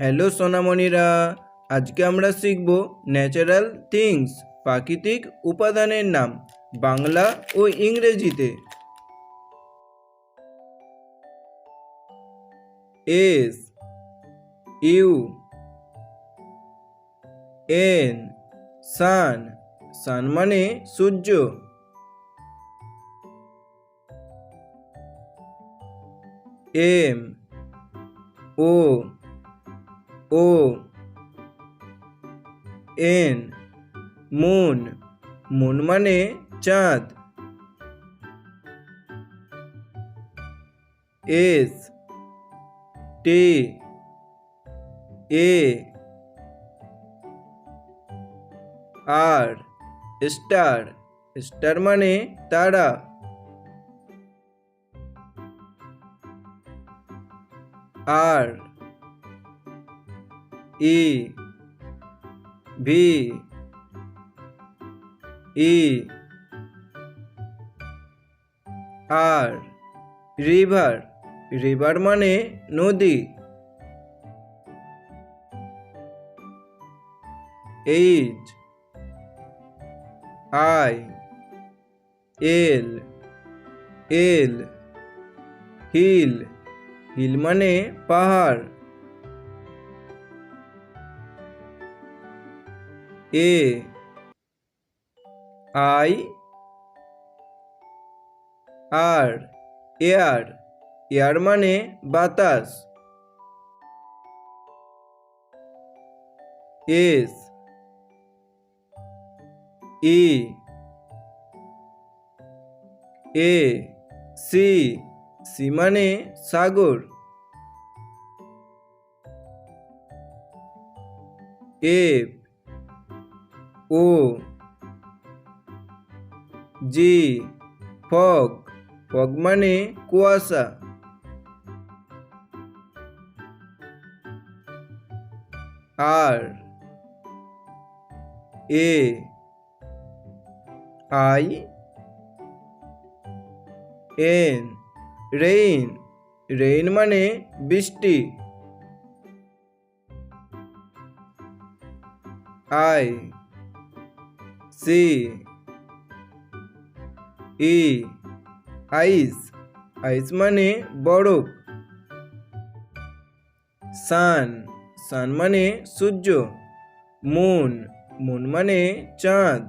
Hello সোনামণিরা। আজকে আমরা শিখব ন্যাচারাল থিংস প্রাকৃতিক উপাদানের নাম, বাংলা ও ইংরেজিতে। S U N sun sun মানে সূর্য। M O O N moon moon মানে চাঁদ S T A R star star মানে তারা আর I V E R, river river মানে নদী। H, I, L L, hill. Hill মানে পাহাড়। A I R air air মানে বাতাস। S E A sea sea মানে সাগর। F ও জি ফগ ফগ মানে কুয়াশা R A I N rain rain মানে বৃষ্টি আই সি ই আইস আইস মানে বরফ সান সান মানে সূর্য মুন মুন মানে চাঁদ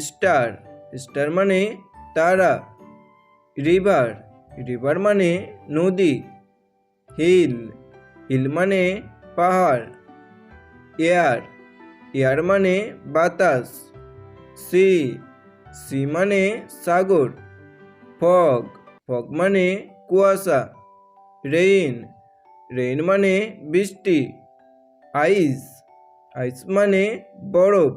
স্টার স্টার মানে তারা রিভার রিভার মানে নদী হিল হিল মানে পাহাড় এয়ার এয়ার মানে বাতাস সি সি মানে সাগর, ফগ ফগ মানে কুয়াশা, রেইন রেইন মানে বৃষ্টি, আইস আইস মানে বরফ।